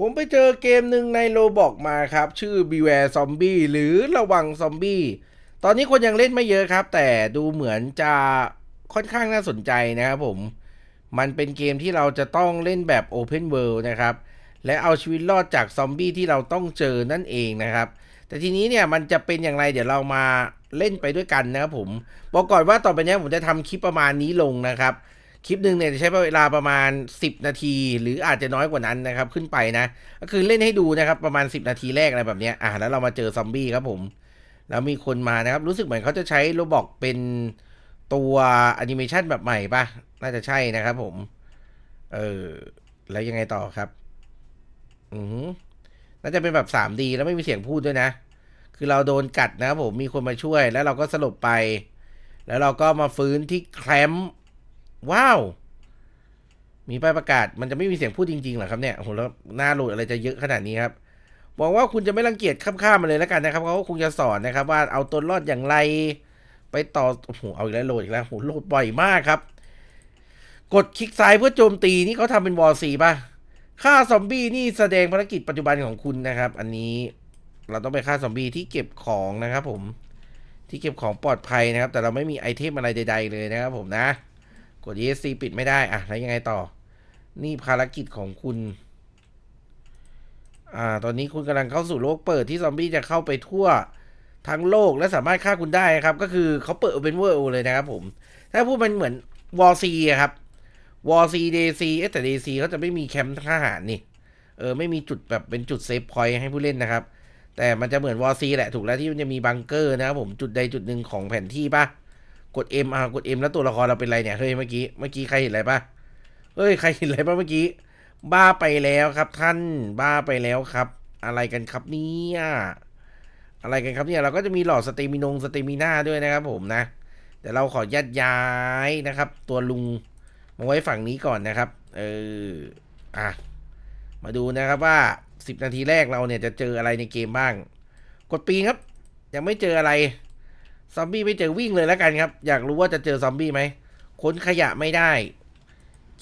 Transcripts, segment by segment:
ผมไปเจอเกมหนึ่งในโลบอกมาครับ ชื่อ Beware Zombie หรือระวังซอมบี้ ตอนนี้คนยังเล่นไม่เยอะครับ แต่ดูเหมือนจะค่อนข้างน่าสนใจนะครับผม มันเป็นเกมที่เราจะต้องเล่นแบบ Open World นะครับ และเอาชีวิตรอดจากซอมบี้ที่เราต้องเจอนั่นเองนะครับ แต่ทีนี้เนี่ยมันจะเป็นอย่างไรเดี๋ยวเรามาเล่นไปด้วยกันนะครับผม บอกก่อนว่าต่อไปนี้ผมจะทำคลิปประมาณนี้ลงนะครับ คลิปหนึ่งเนี่ยจะใช้เวลาประมาณ 10 นาที หรืออาจจะน้อยกว่านั้นนะครับ ขึ้นไปนะ ก็คือเล่นให้ดูนะครับ ประมาณ 10 นาทีแรกอะไรแบบนี้อะแล้วเรามาเจอซอมบี้ครับผม แล้วมีคนมานะครับ รู้สึกเหมือนเขาจะใช้โรบอกเป็นตัวแอนิเมชันแบบใหม่ปะน่าจะใช่นะครับผม เออ แล้วยังไงต่อครับ อือหือน่าจะเป็นแบบ 3D แล้วไม่มีเสียงพูดด้วยนะ คือเราโดนกัดนะครับผม มีคนมาช่วย แล้วเราก็สลบไป แล้วเราก็มาฟื้นที่แคมป์ ว้าว มีป้ายประกาศ มันจะไม่มีเสียงพูดจริงๆเหรอครับเนี่ยโหแล้วหน้าโหลดอะไรจะเยอะขนาดนี้ครับหวังว่าคุณจะไม่รังเกียจข้ามๆมาเลยแล้วกันนะครับเขาก็คงจะสอนนะครับ ว่าเอาตัวรอดอย่างไร ไปต่อโอ้โหเอาอีกแล้วโหลดอีกแล้วโอ้โหโหลดบ่อยมากครับ กดคลิกซ้ายเพื่อโจมตีนี่เขาทำเป็นวอลซีป่ะฆ่าซอมบี้นี่แสดงภารกิจปัจจุบันของคุณนะครับ อันนี้เราต้องไปฆ่าซอมบี้ที่เก็บของนะครับ ผม ที่เก็บของปลอดภัยนะครับ แต่เราไม่มีไอเทมอะไรใด ๆ เลยนะครับ ผมนะ กด ESC ปิดไม่ได้อะแล้วยังไงต่อ นี่ภารกิจของคุณ อ่า ตอนนี้คุณกำลังเข้าสู่โลกเปิดที่ซอมบี้จะเข้าไปทั่วทั้งโลกและสามารถฆ่าคุณได้ครับ ก็คือเขาเปิดเป็นเวอร์เลยนะครับผม ถ้าพูดมันเหมือนวอร์ซีครับวอร์ซีเดซีเอแต่เดซีเขาจะไม่มีแคมป์ทหารนี่ เออ ไม่มีจุดแบบเป็นจุดเซฟพอยต์ให้ผู้เล่นนะครับ แต่มันจะเหมือนวอร์ซีแหละถูกแล้วที่มันจะมีบังเกอร์นะครับผมจุดใดจุดหนึ่งของแผนที่ปะ กด M อะกด M แล้วตัวละครเราเป็นไรเนี่ยเฮ้ยเมื่อกี้เมื่อกี้ใครเห็นอะไรปะเฮ้ยใครเห็นอะไรปะเมื่อกี้ บ้าไปแล้วครับท่านบ้าไปแล้วครับ อะไรกันครับเนี่ยอะไรกันครับเนี่ยเราก็จะมีหลอดสเตมินงสเตมิน่าด้วยนะครับ ผมนะเดี๋ยวเราขอยัดย้ายนะครับ ตัวลุงมาไว้ฝั่งนี้ก่อนนะครับ เอออะมาดูนะครับว่า 10 นาทีแรกเราเนี่ยจะเจออะไรในเกมบ้าง กดปีนครับ ยังไม่เจออะไร ซอมบี้ไม่เจอวิ่งเลยแล้วกันครับ อยากรู้ว่าจะเจอซอมบี้ไหมค้นขยะไม่ได้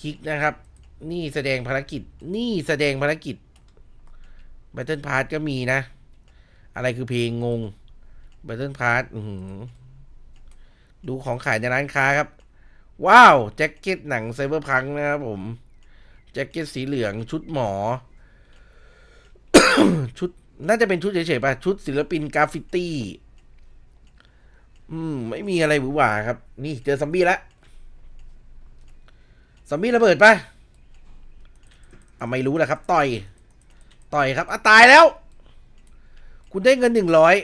คลิกนะครับ นี่แสดงภารกิจ นี่แสดงภารกิจ Battle Pass ก็มีนะ อะไรคือเพลงงง Battle Pass อื้อหือดูของขายในร้านค้าครับ ว้าว แจ็คเก็ตหนังไซเบอร์พังนะครับผม แจ็คเก็ตสีเหลืองชุดหมอ ชุดน่าจะเป็นชุดเฉยๆป่ะ ชุดศิลปินกราฟฟิตี้ อืม ไม่มีอะไรหวือหวาครับ นี่เจอซอมบี้แล้วซอมบี้ระเบิดป่ะอะไม่รู้แหละครับ ต่อย ต่อยครับอะตายแล้ว คุณได้เงินหนึ่งร้อย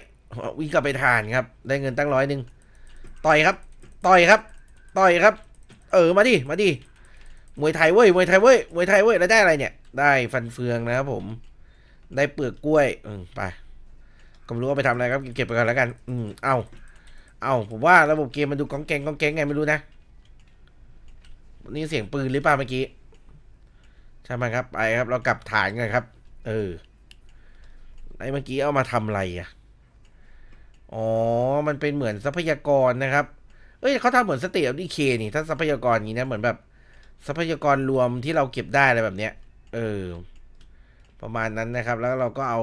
วิ่งกลับไปทานครับ ได้เงินตั้งร้อยหนึ่งต่อยครับ ต่อยครับ ต่อยครับ เออมาดิมาดิมวยไทยเว้ยมวยไทยเว้ยมวยไทยเว้ยแล้วได้อะไรเนี่ย ได้ฟันเฟืองนะครับผม ได้เปลือกกล้วย อืมไปก็ไม่รู้ว่าไปทำอะไรครับ เก็บไปก่อนแล้วกัน อืมเอา เอาผมว่าระบบเกมมันดูกองแกงกองแกงไงไม่รู้นะนี่เสียงปืนหรือเปล่าเมื่อกี้ใช่ไหมครับไปครับ เรากลับฐานกันครับ เออไอ้เมื่อกี้เอามาทำอะไรอะอ๋อ มันเป็นเหมือนทรัพยากรนะครับ เอ้ยเขาทำเหมือนสเตทดีเคนี่ ถ้าทรัพยากรอย่างนี้นะ เหมือนแบบ ทรัพยากรรวมที่เราเก็บได้อะไรแบบเนี้ย เออ ประมาณนั้นนะครับ แล้วเราก็เอา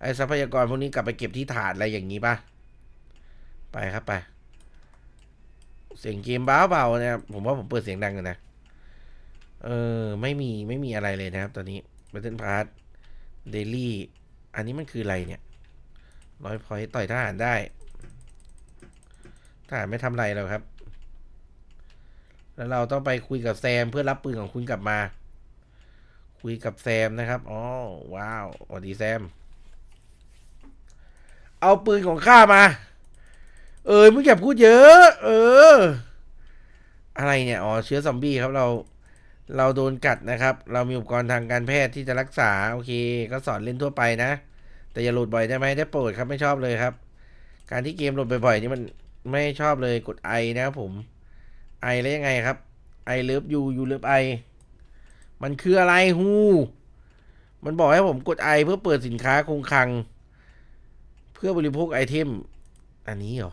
ไอ้ทรัพยากรพวกนี้กลับไปเก็บที่ฐานอะไรอย่างนี้ป่ะ ไปครับไป เสียงเกมบ้าเบานะครับผมว่าผมเปิดเสียงดังกันนะ เออ ไม่มีไม่มีอะไรเลยนะครับ ตอนนี้ Battle Pass Daily อันนี้มันคืออะไรเนี่ยร้อยพอยต่อยทหารได้ทหารไม่ทำไรหรอกครับ แล้วเราต้องไปคุยกับแซมเพื่อรับปืนของคุณกลับมา คุยกับแซมนะครับอ๋อว้าวสวัสดีแซม เอาปืนของข้ามา เออมึงอย่าพูดเยอะ เออ อะไรเนี่ย อ๋อ เชื้อซอมบี้ครับ เรา เราโดนกัดนะครับ เรามีอุปกรณ์ทางการแพทย์ที่จะรักษา โอเค ก็สอนเล่นทั่วไปนะ แต่อย่าโหลดบ่อยได้ไหมได้โปรดครับ ไม่ชอบเลยครับ การที่เกมโหลดบ่อยๆนี่มันไม่ชอบเลย กดไอนะครับผม ไอแล้วยังไงครับ ไอเลิฟยูยูเลิฟไอ มันคืออะไรฮู มันบอกให้ผมกดไอเพื่อเปิดสินค้าคงคลัง เพื่อบริโภคไอเทม อันนี้เหรอ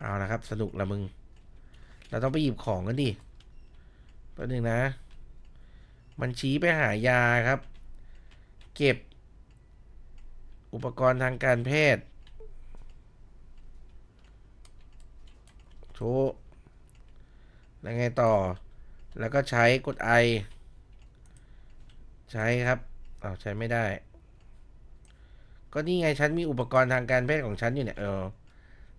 เอาละครับสนุกละมึง เราต้องไปหยิบของกันดิแป๊บนึงนะ มันชี้ไปหายาครับ เก็บ อุปกรณ์ทางการแพทย์ โชว์แล้วไงต่อ แล้วก็ใช้กดไอ ใช้ครับอ้าวใช้ไม่ได้ ก็นี่ไงฉันมีอุปกรณ์ทางการแพทย์ของฉันอยู่เนี่ยเออ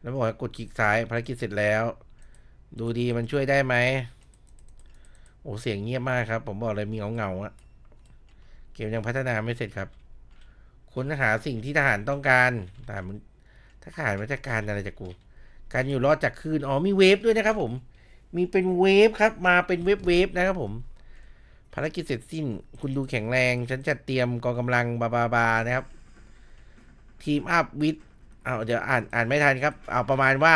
แล้วบอกให้กดคลิกซ้ายภารกิจเสร็จแล้ว ดูดีมันช่วยได้ไหมโอ้เสียงเงียบมากครับ ผมบอกเลยมีเงาเงาอะเกมยังพัฒนาไม่เสร็จครับ ค้นหาสิ่งที่ทหารต้องการทหารมันทหารมันจะการอะไรจากกู การอยู่รอดจากคลื่นอ๋อมีเวฟด้วยนะครับ ผม มีเป็นเวฟครับ มาเป็นเวฟเวฟนะครับผม ภารกิจเสร็จสิ้น คุณดูแข็งแรง ฉันจะเตรียมกองกำลังบาบาบานะครับ ทีมอัพวิด เอาเดี๋ยวอ่านอ่านไม่ทันครับ เอาประมาณว่า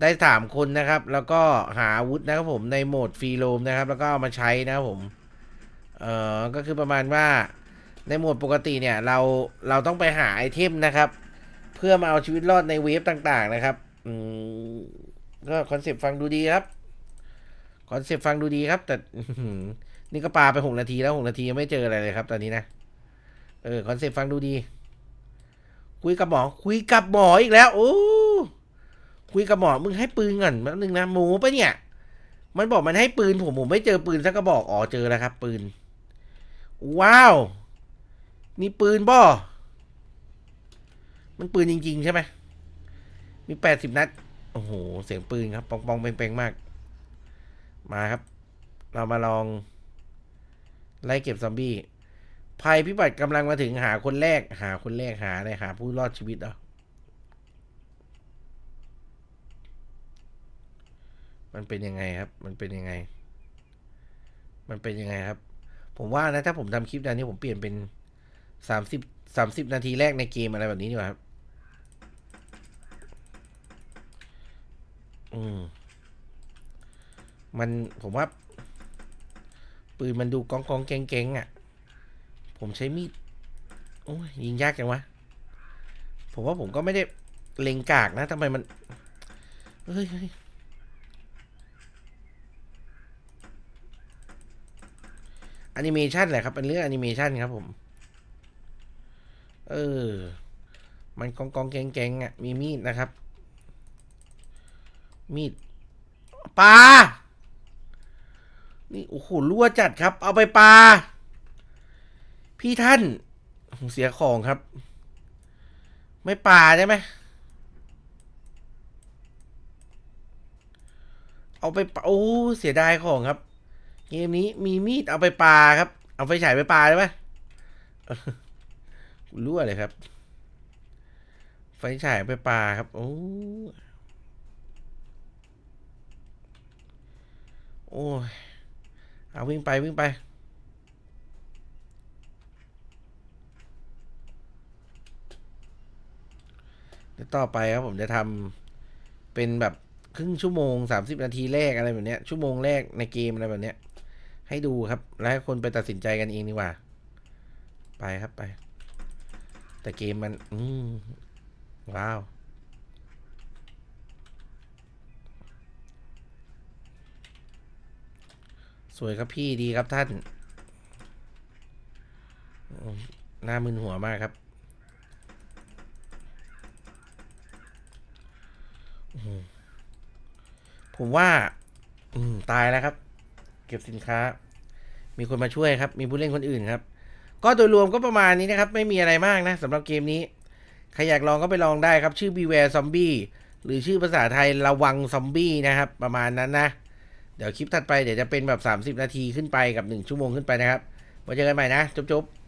ได้สามคนนะครับ แล้วก็หาอาวุธนะครับผมในโหมดฟรีโรมนะครับ แล้วก็เอามาใช้นะครับผม เอ่อ ก็คือประมาณว่าในโหมดปกติเนี่ยเราเราต้องไปหาไอเทมนะครับ เพื่อมาเอาชีวิตรอดในเวฟต่างๆนะครับ อืมก็คอนเซปต์ฟังดูดีครับคอนเซปต์ฟังดูดีครับ แต่นี่ก็ปาไปหกนาทีแล้วหกนาทียังไม่เจออะไรเลยครับ ตอนนี้นะเออคอนเซปต์ฟังดูดี คุยกับหมอ คุยกับหมออีกแล้ว โอ้ คุยกับหมอ มึงให้ปืนก่อนแป๊บนึงนะหมูปะเนี่ย มันบอกมันให้ปืนผมผมไม่เจอปืนสักกระบอก อ๋อเจอแล้วครับ ปืน ว้าว นี่ปืนบ่มันปืนจริง ๆ ใช่ไหม มีแปดสิบนัด โอ้โห เสียงปืนครับ ปองปองเปงๆมาก มาครับ เรามาลอง ไล่เก็บซอมบี้ ภัยพิบัติกำลังมาถึงหาคนแรก หาคนแรกหาอะไรหาผู้รอดชีวิตเหรอมันเป็นยังไงครับ มันเป็นยังไง มันเป็นยังไงครับ ผมว่านะถ้าผมทำคลิปนั้นนี้ผมเปลี่ยนเป็นสามสิบสามสิบนาทีแรกในเกมอะไรแบบนี้ดีกว่าครับ อืม มันผมว่า ปืนมันดูกองกองแกงแกงๆอะ ผมใช้มีดโอ้ยยิงยากจังวะ ผมว่าผมก็ไม่ได้เล็งกากนะทำไมมันเฮ้ยแอนิเมชันแหละครับ เป็นเรื่องแอนิเมชันครับผม เออ มันกองกองแกงแกงๆอะ มีมีดนะครับ มีดปลา นี่ โอ้โหรั่วจัดครับ เอาไปปลา พี่ท่านเสียของครับ ไม่ปลาใช่ไหมเอาไปโอ้เสียดายของครับ เกมนี้มีมีดเอาไปปลาครับ เอาไฟฉายไปปลาได้ไหมรั่วเลยครับ ไฟฉายไปปลาครับ โอ้โอ้เอาวิ่งไปวิ่งไป เดี๋ยว ต่อไปครับผมจะทำเป็นแบบครึ่งชั่วโมงสามสิบนาทีแรกอะไรแบบเนี้ย ชั่วโมงแรกในเกมอะไรแบบเนี้ย ให้ดูครับ แล้วให้คนไปตัดสินใจกันเองดีกว่า ไปครับไป แต่เกมมัน อืมว้าวสวยครับพี่ดีครับท่าน หน้ามึนหัวมากครับอืม ผมว่า อืมตายแล้วครับ เก็บสินค้า มีคนมาช่วยครับ มีผู้เล่นคนอื่นครับ ก็โดยรวมก็ประมาณนี้นะครับ ไม่มีอะไรมากนะสำหรับเกมนี้ ใครอยากลองก็ไปลองได้ครับ ชื่อ Beware Zombie หรือชื่อภาษาไทยระวังซอมบี้นะครับ ประมาณนั้นนะ เดี๋ยวคลิปถัดไปเดี๋ยวจะเป็นแบบ 30 นาทีขึ้นไปกับ 1 ชั่วโมงขึ้นไปนะครับไว้เจอกันใหม่นะจุ๊บๆ